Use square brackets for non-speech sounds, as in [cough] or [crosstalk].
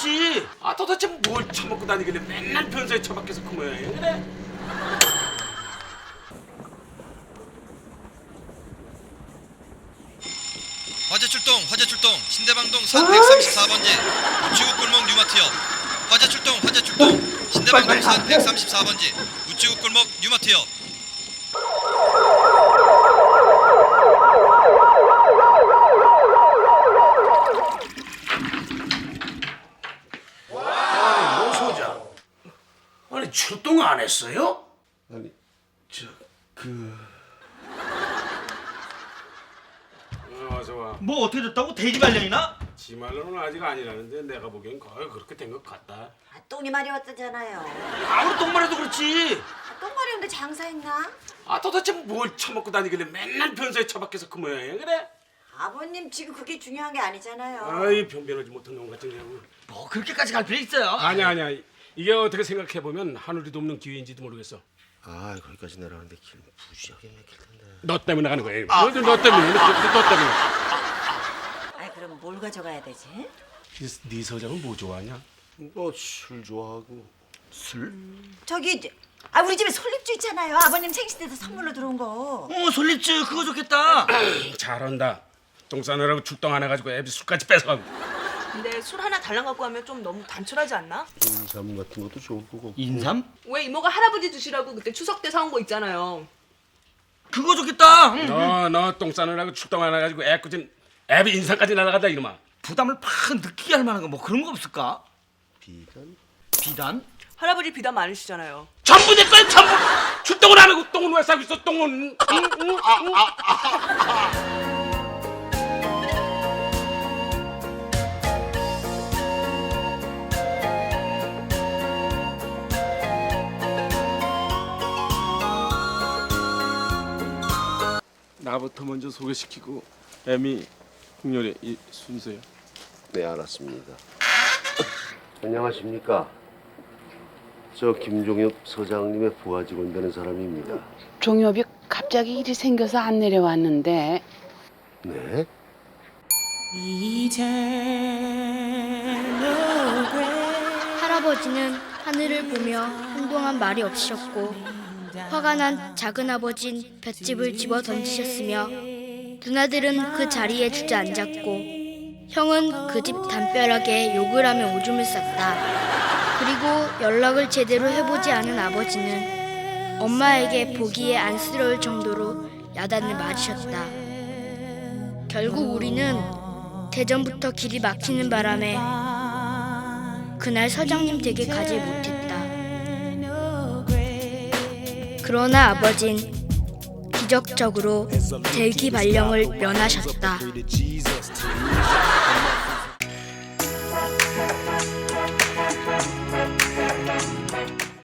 그렇지. 아 도대체 뭘 처먹고 다니길래 맨날 변소에 처박혀서 그 모양이야 그래? 화재 출동, 화재 출동. 신대방동 산 134번지 우체국 골목 뉴마트역. 화재 출동, 화재 출동. 신대방동 산 134번지 우체국 골목 뉴마트역. 아니 노 소장 아니 출동 안 했어요? 아니 저그 어, 어서 와. 뭐 어떻게 됐다고 돼지 발령이나? 지 말로는 아직 아니라는데 내가 보기엔 거의 그렇게 된 것 같다. 아, 똥이 말이 왔다잖아요. 아무리 똥만 해도 그렇지. 아, 똥 마려운데 장사했나? 아 도대체 뭘 처먹고 다니길래 맨날 변소에 처박혀서 그 모양이야 그래? 아버님 지금 그게 중요한 게 아니잖아요. 아이 변변하지 못한 놈 같은 경우. 뭐 그렇게까지 갈 필요 있어요? 아니야 아니야. 이게 어떻게 생각해 보면 하늘이도 없는 기회인지도 모르겠어. 아 거기까지 내려가는데 길 부지하게 막힐 텐데 너 때문에 가는 거야. 너, 너 때문에. 너, 너 때문에. 아니 그럼 뭘 가져가야 되지? 네, 네 서장은 뭐 좋아하냐? 뭐 술 좋아하고 술? 저기 이제- 아 우리 집에 솔잎주 있잖아요. 아버님 생신 때도 선물로 들어온 거. 어 솔잎주 그거 좋겠다 [clears throat] 잘한다. 똥 싸느라고 출동 안 해가지고 애비 술까지 뺏어가고. 근데 술 하나 달랑 갖고 하면 좀 너무 단촐하지 않나? 인삼 같은 것도 좋을 거고 인삼? 왜 이모가 할아버지 주시라고 그때 추석 때 사온 거 있잖아요. 그거 좋겠다 응. 너너똥 싸느라고 출동 안 해가지고 애꿎은 애비 인상까지 날아간다 이놈아. 부담을 팍 느끼게 할 만한 거 뭐 그런 거 없을까? 비단 비단? 할아버지 비단 많으시잖아요. 전부 내 거야 전부. 출동을 안 하고 똥은 왜 싸고 있어 똥은. 응, 응, 응. 나부터 먼저 소개시키고 애미 국렬의 이 순서요. 네 알았습니다. 안녕하십니까? 저 김종엽 서장님의 부하 직원 되는 사람입니다. 종엽이 갑자기 일이 생겨서 안 내려왔는데. 네? 할아버지는 하늘을 보며 한동안 말이 없으셨고 화가 난 작은 아버진 볏짚을 집어 던지셨으며 누나들은 그 자리에 주저앉았고 형은 그 집 담벼락에 욕을 하며 오줌을 쌌다. 그리고 연락을 제대로 해보지 않은 아버지는 엄마에게 보기에 안쓰러울 정도로 야단을 맞으셨다. 결국 우리는 대전부터 길이 막히는 바람에 그날 서장님 댁에 가지 못했다. 그러나 아버진 기적적으로 대기 발령을 면하셨다.